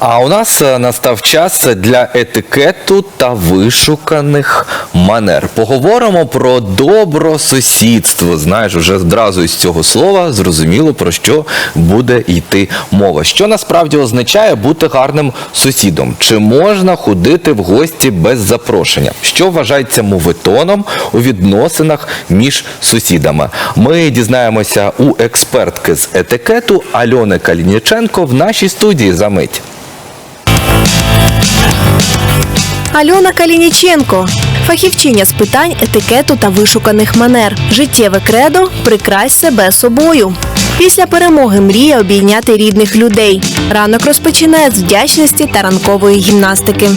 А у нас е, настав час для етикету та вишуканих манер. Поговоримо про добросусідство. Знаєш, вже одразу із цього слова зрозуміло про що буде йти мова. Що насправді означає бути гарним сусідом? Чи можна ходити в гості без запрошення? Що вважається моветоном у відносинах між сусідами? Ми дізнаємося у експертки з етикету Альони Калініченко в нашій студії за мить. Альона Калініченко, фахівчиня з питань етикету та вишуканих манер. Життєве кредо прикрась себе собою. Після перемоги мріє обійняти рідних людей. Ранок розпочинає з вдячності та ранкової гімнастики.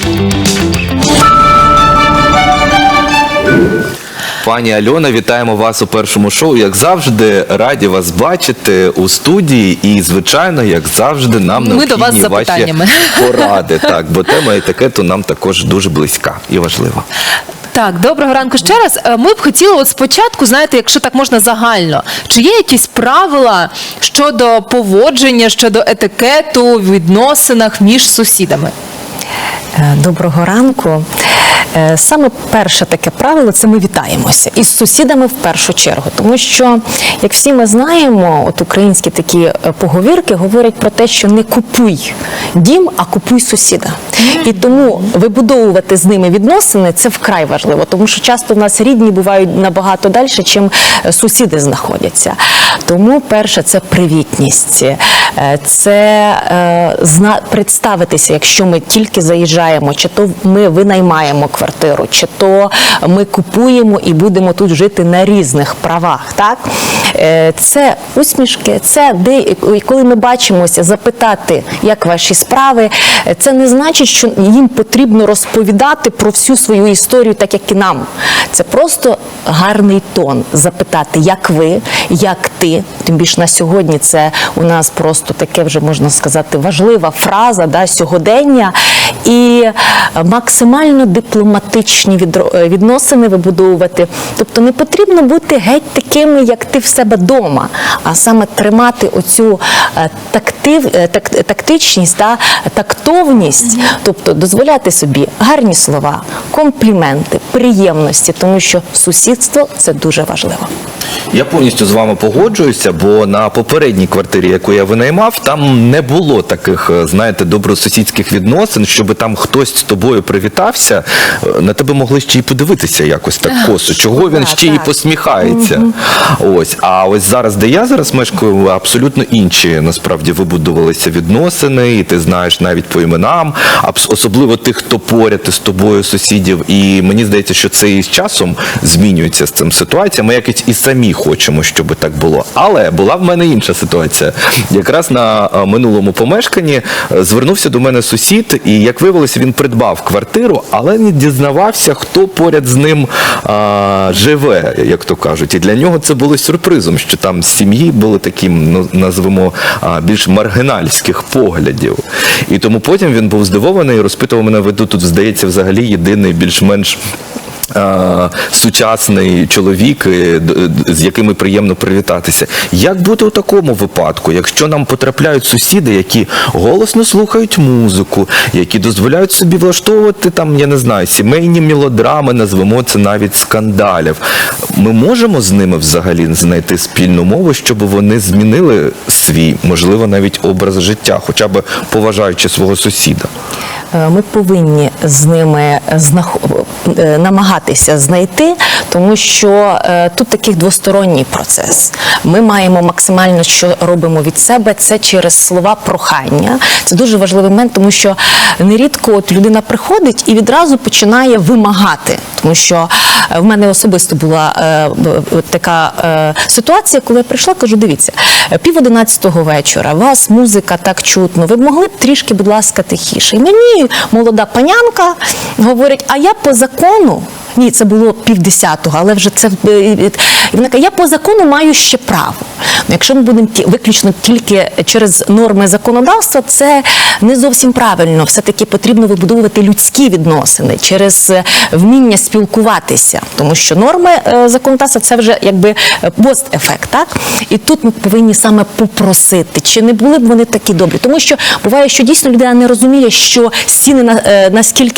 Пані Альона, вітаємо вас у першому шоу. Як завжди, раді вас бачити у студії. І, звичайно, як завжди, нам Ми до вас з ваші запитаннями. поради. Так, бо тема етикету нам також дуже близька і важлива. Так, доброго ранку ще раз. Е, Ми б хотіли от спочатку, знаєте, якщо так можна загально, чи є якісь правила щодо поводження, щодо етикету в відносинах між сусідами? Е, Доброго ранку. Е, Саме перше таке правило це ми вітаємося із сусідами в першу чергу, тому що, як всі ми знаємо, от українські такі е, поговірки говорять про те, що не купуй дім, а купуй сусіда. І тому вибудовувати з ними відносини це вкрай важливо, тому що часто в нас рідні бувають набагато далі, чим е, сусіди знаходяться. Тому перше це привітність, це е, представитися, якщо ми тільки заїжджаємо, чи то ми винаймаємо квартиру, чи то ми купуємо і будемо тут жити на різних правах. Так Е, це усмішки, це де коли ми бачимося, запитати, як ваші справи. Е, Це не значить, що їм потрібно розповідати про всю свою історію, так як і нам. Це просто гарний тон запитати, як ви, як ти. Тим більше на сьогодні це у нас просто таке вже можна сказати важлива фраза да, сьогодення. І максимально дипломатичні е, відносини вибудовувати. Тобто не потрібно бути геть такими, як ти в себе вдома, а саме тримати оцю е, тактив, е, так, тактичність та тактовність, тобто дозволяти собі гарні слова, компліменти, приємності, тому що сусідство це дуже важливо. Я повністю з вами погоджуюся, бо на попередній квартирі, яку я винаймав, там не було таких, знаєте, добросусідських відносин, щоб там хтось з тобою привітався, е, на тебе могли ще й подивитися якось так косо. Чого він ще й посміхається? Ось, а ось зараз, де я зараз мешкаю, абсолютно інші насправді вибудувалися відносини, і ти знаєш навіть по іменам, особливо тих, хто поряд із тобою, сусідів. І мені здається, що це і з часом змінюється з цим ситуація. Ми якось і самі хочемо, щоб так було. Але була в мене інша ситуація. Якраз на е, минулому помешканні е, звернувся до мене сусід, і як виявилося, він придбав квартиру, але не дізнавався, хто поряд з ним а, живе, як то кажуть. І для нього це було сюрпризом, що там сім'ї були такі, ну назвемо а, більш маргінальських поглядів. І тому потім він був здивований і розпитував мене, ви тут, здається, взагалі єдиний більш-менш. Е, Сучасний чоловік, е, з якими приємно привітатися. Як бути у такому випадку, якщо нам потрапляють сусіди, які голосно слухають музику, які дозволяють собі влаштовувати там, я не знаю, сімейні мелодрами, назвемо це навіть скандалів. Ми можемо з ними взагалі знайти спільну мову, щоб вони змінили свій, можливо, навіть образ життя, хоча б поважаючи свого сусіда. Е, Ми повинні з ними знах- е, намагатися знайти, тому що е, тут такий двосторонній процес. Ми маємо максимально, що робимо від себе, це через слова прохання. Це дуже важливий момент, тому що нерідко от людина приходить і відразу починає вимагати, тому що в мене особисто була е, така е, ситуація, коли я прийшла, кажу: дивіться, пів одинадцятого вечора, вас музика так чутно. Ви б могли б трішки, будь ласка, тихіше. І мені молода панянка говорить: а я по закону. Ні, це було півдесятого, але вже це е, і вона каже, я по закону маю ще право. Ну, якщо ми будемо ті- виключно тільки через норми законодавства, це не зовсім правильно. Все-таки потрібно вибудовувати людські відносини через е, вміння спілкуватися, тому що норми е, законодавства це вже якби е, пост-ефект. Так? І тут ми повинні саме по запросити, чи не були б вони такі добрі? Тому що буває, що дійсно людина не розуміє, що стіни на, е,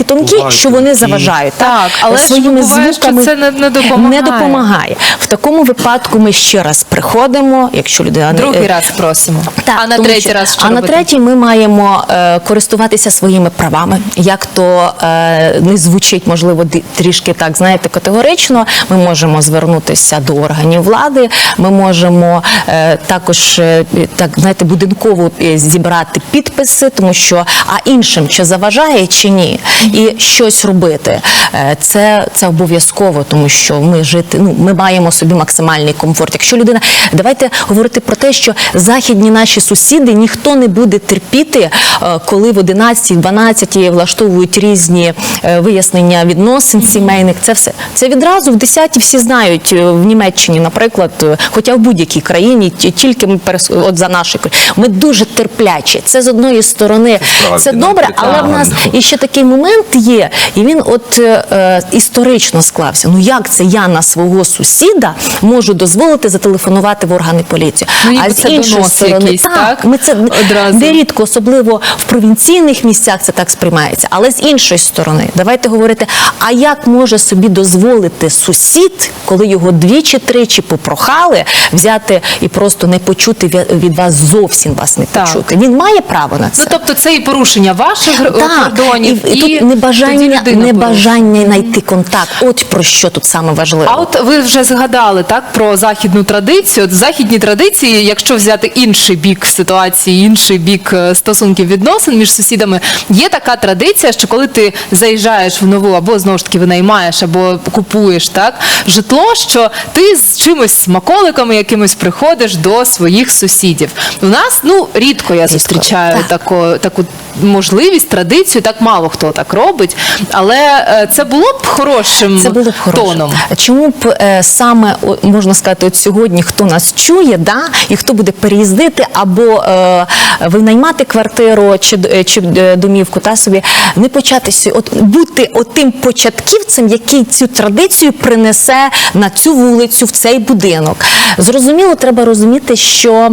тонкі, що вони заважають. Так, але ж своїми буває, що це не- не допомагає. Не допомагає. В такому випадку ми ще раз приходимо, якщо людина Другий е, раз просимо. так, а на тому третій що- раз що а на третій ми маємо е, користуватися своїми правами. Як то е, не звучить, можливо, трішки так, знаєте, категорично. Ми можемо звернутися до органів влади. Ми можемо е, також е, так знаєте, будинково е, зібрати підписи, тому що а іншим чи заважає чи ні, і щось робити. Е, Це, це обов'язково, тому що ми жити. Ну ми маємо собі максимальний комфорт. Якщо людина, давайте говорити про те, що західні наші сусіди ніхто не буде терпіти, е, коли в 11-12 влаштовують різні е, вияснення відносин сімейних. Це все це відразу в 10 всі знають е, в Німеччині, наприклад, хоча в будь-якій країні, ті- тільки ми перес- от за наші ми дуже терплячі. Це з одної сторони Справді, це добре, але в нас і ще такий момент є, і він от е, е, історично склався. Ну як це я на свого сусіда можу дозволити зателефонувати в органи поліції? Ну, а з іншої сторони, якийсь, так? ми це Одразу. нерідко, особливо в провінційних місцях, це так сприймається. Але з іншої сторони, давайте говорити: а як може собі дозволити сусід, коли його двічі-тричі попрохали взяти і просто не почути від вас зовсім вас не Так. почути? Він має право на це. Ну тобто це і порушення ваших Так, кордонів, і, і, тут небажання, небажання знайти контакт. От про що тут саме важливо. А от ви вже згадали так про західну традицію. От в західній традиції, якщо взяти інший бік ситуації, інший бік е, стосунків відносин між сусідами, є така традиція, що коли ти заїжджаєш в нову або знову ж таки винаймаєш, або купуєш так житло, що ти з чимось смаколиками якимось приходиш до своїх сусідів. У нас ну рідко я зустрічаю так. таку, таку можливість, традицію. Так мало хто так робить, але е, це було б хорошим Це було б хороше. тоном. Чому б е, саме можна сказати, от сьогодні хто нас чує, да, і хто буде переїздити або е, винаймати квартиру чи, чи домівку та собі, не початися, от бути отим початківцем, який цю традицію принесе на цю вулицю, в цей будинок. Зрозуміло, треба розуміти, що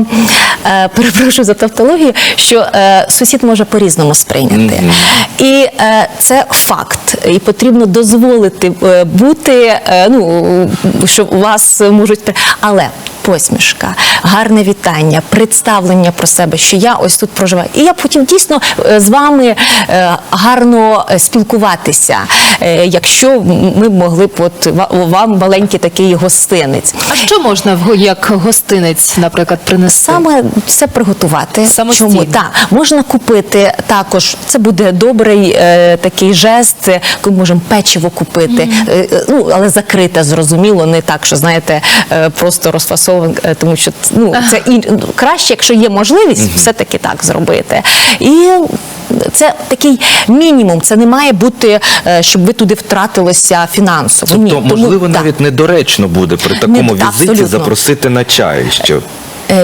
е, перепрошую за тавтологію, що е, сусід може по-різному сприйняти. І е, це факт. І потрібно дозволити е, бути, е, ну що у вас можуть але. Посмішка, гарне вітання, представлення про себе, що я ось тут проживаю. І я б хотів дійсно е, з вами е, гарно е, спілкуватися, якщо ми б могли б от вам маленький такий гостинець. А що можна як гостинець, наприклад, принести? Саме все приготувати. Самостійно. Чому? Так, можна купити також. Це буде добрий е, такий жест, коли можемо печиво купити. Е, ну, але закрите, зрозуміло, не так, що знаєте, е, просто розфасоване, е, тому що ну, це і, ну, краще, якщо є можливість, все-таки так зробити. І це такий мінімум. Це не має бути, е, щоб ви туди втратилися фінансово. Ні, можливо, тому- можливо, так. навіть недоречно буде при такому не, візиті абсолютно. запросити на чай. Що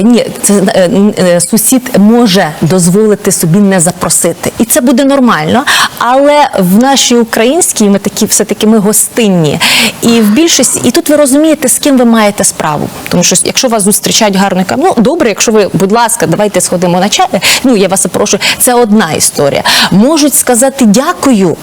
Ні, це е, е, сусід може дозволити собі не запросити, і це буде нормально. Але в нашій українській ми такі все таки ми гостинні. І в більшості, і тут ви розумієте, з ким ви маєте справу. Тому що якщо вас зустрічають гарно, кажуть, ну добре, якщо ви, будь ласка, давайте сходимо на чай. Ну я вас запрошую. Це одна історія. Можуть сказати дякую,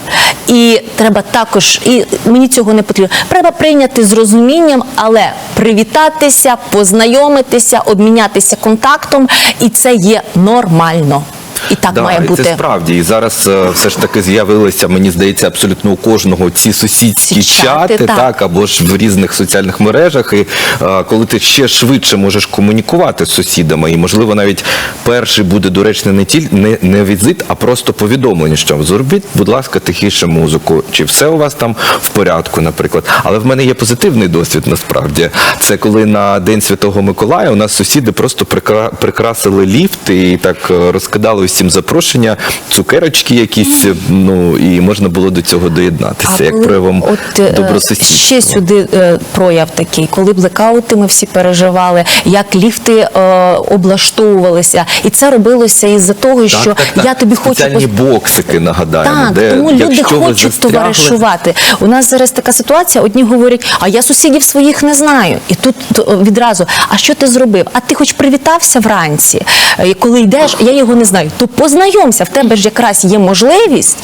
і треба також, і мені цього не потрібно. Треба прийняти з розумінням, але привітатися, познайомитися, обмінятися контактом, і це є нормально. І так Да, має і бути. Це справді. І зараз е, все ж таки з'явилися, мені здається, абсолютно у кожного ці сусідські Ці чати, чати, так. так. або ж в різних соціальних мережах. І е, коли ти ще швидше можеш комунікувати з сусідами, і можливо навіть перший буде доречний не тіль не, не візит, а просто повідомлення, що зробіть, будь ласка, тихіше музику, чи все у вас там в порядку, наприклад. Але в мене є позитивний досвід насправді. Це коли на День Святого Миколая у нас сусіди просто прикра- прикрасили ліфт і так е, розкидали всім запрошення, цукерочки якісь, ну і можна було до цього доєднатися, як коли проявом от, е, добросусідства. Ще сюди е, прояв такий, коли блекаути ми всі переживали, як ліфти е, облаштовувалися. І це робилося із-за того, що Так, так, так. я тобі хочу Спеціальні боксики, нагадаємо, Так, де тому люди хочуть товаришувати. У нас зараз така ситуація. Одні говорять, а я сусідів своїх не знаю. І тут відразу, а що ти зробив? А ти хоч привітався вранці, Е, коли йдеш, я його не знаю. То познайомся, в тебе ж якраз є можливість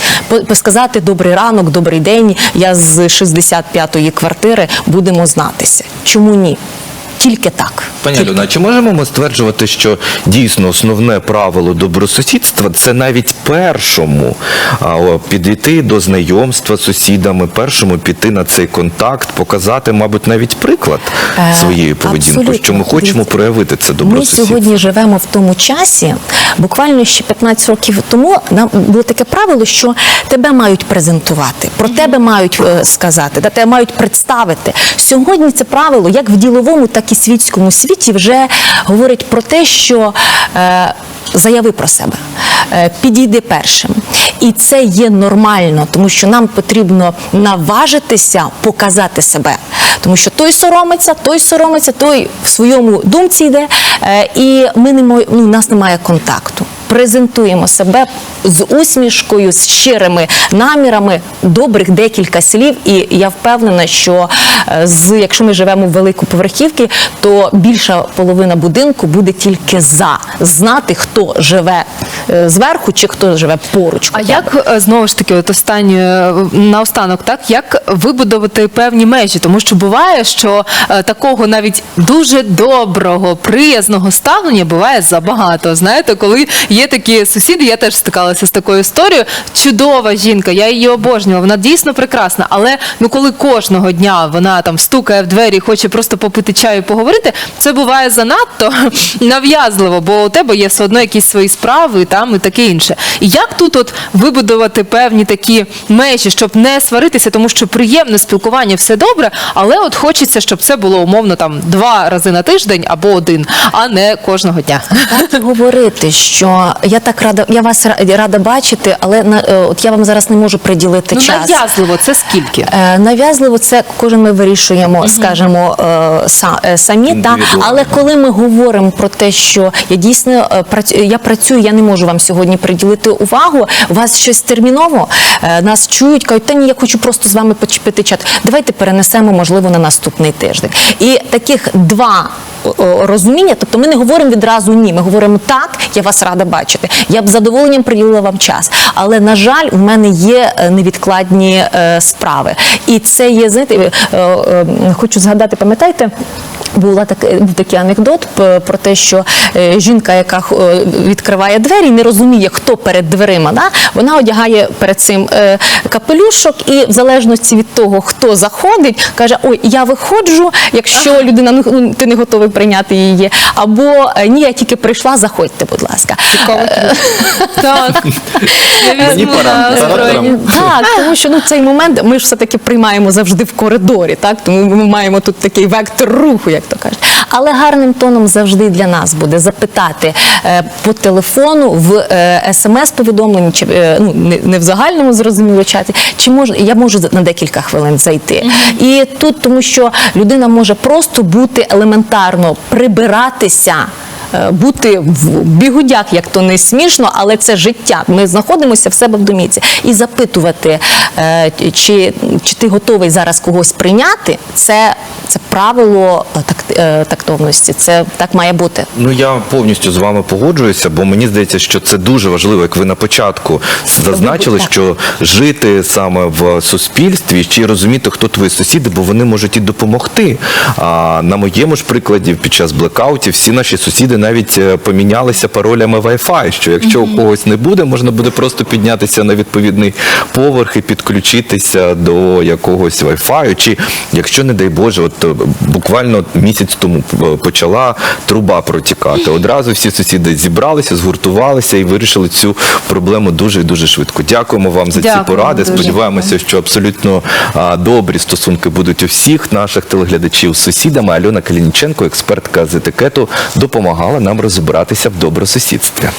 сказати добрий ранок, добрий день. Я з 65-ї квартири будемо знатися. Чому ні? Тільки так. Пані Тільки чи можемо ми стверджувати, що дійсно основне правило добросусідства це навіть першому а, о, підійти до знайомства з сусідами, першому піти на цей контакт, показати, мабуть, навіть приклад Е, своєї поведінки, абсолютно. що ми хочемо Дивіться, проявити це Ми сьогодні живемо в тому часі. Буквально ще 15 років тому нам було таке правило, що тебе мають презентувати, про тебе мають е, сказати, да, тебе мають представити. Сьогодні це правило, як в діловому, так світському світі, вже говорить про те, що е, заяви про себе, е, підійди першим. І це є нормально, тому що нам потрібно наважитися показати себе. Тому що той соромиться, той соромиться, той в своєму думці йде, е, і ми не ну, у нас немає контакту. Презентуємо себе з усмішкою, з щирими намірами, добрих декілька слів. І я впевнена, що е, з якщо ми живемо в великоповерхівці, то більша половина будинку буде тільки за знати, хто живе е, зверху чи хто живе поруч. А як е, знову ж таки, от останнє е, наостанок, так як вибудувати певні межі? Тому що буває, що такого навіть дуже доброго, приязного ставлення буває забагато. Знаєте, коли є такі сусіди, я теж стикалася з такою історією. Чудова жінка, я її обожнювала, вона дійсно прекрасна. Але ну коли кожного дня вона там стукає в двері, хоче просто попити чаю і поговорити, це буває занадто нав'язливо, бо у тебе є все одно якісь свої справи там і таке інше. І як тут от вибудувати певні такі межі, щоб не сваритися, тому що приємне спілкування все добре, але от хочеться, щоб це було умовно там два рази на тиждень або один, а не кожного дня. Так говорити, що я так рада, я вас ра- рада бачити, але на е, от я вам зараз не можу приділити Ну час. нав'язливо, це скільки? Е, Нав'язливо це кожен ми вирішуємо, скажімо, е, са- е, самі. Та але коли ми говоримо про те, що я дійсно е, працю- я працюю, я не можу вам сьогодні приділити увагу. У вас щось терміново е, нас чують, кажуть, та ні, я хочу просто з вами почепити чат. Давайте перенесемо, можливо, на наступний тиждень. І таких два. Розуміння, тобто ми не говоримо відразу ні. Ми говоримо так, я вас рада бачити. Я б з задоволенням приділила вам час. Але на жаль, в мене є е, невідкладні е, справи. І це є, знаєте, е, хочу згадати, пам'ятаєте? Була так, був такий анекдот про те, що жінка, яка відкриває двері, не розуміє, хто перед дверима. Да? Вона одягає перед цим капелюшок, і в залежності від того, хто заходить, каже: Ой, я виходжу, якщо людина ну, ти не готовий прийняти її, або «Е, ні, я тільки прийшла, заходьте, будь ласка. Так, Мені озброєння. пора. Так, тому що ну цей момент ми ж все таки приймаємо завжди в коридорі, так тому ми маємо тут такий вектор руху, як то кажуть. Але гарним тоном завжди для нас буде запитати е, по телефону в е, смс-повідомленні, чи е, ну не, в загальному зрозуміло чаті, чи може я можу на декілька хвилин зайти. І тут тому, що людина може просто бути елементарно прибиратися. Бути в бігудях, як то не смішно, але це життя. Ми знаходимося в себе в домівці. І запитувати, чи, чи ти готовий зараз когось прийняти, це, це правило е, е, тактовності. Це так має бути. Ну я повністю з вами погоджуюся, бо мені здається, що це дуже важливо, як ви на початку зазначили, що жити саме в суспільстві, й розуміти, хто твої сусіди, бо вони можуть і допомогти. А на моєму ж прикладі під час блекаутів всі наші сусіди навіть е, помінялися паролями Wi-Fi, що якщо у когось не буде, можна буде просто піднятися на відповідний поверх і підключитися до якогось Wi-Fi, чи якщо не дай Боже, от е, буквально місяць тому е, почала труба протікати. Одразу всі сусіди зібралися, згуртувалися і вирішили цю проблему дуже і дуже швидко. Дякуємо вам за ці поради. дуже. Сподіваємося, що абсолютно а, добрі стосунки будуть у всіх наших телеглядачів з сусідами. Альона Калініченко, експертка з етикету, допомагала нам розібратися в добросусідстві.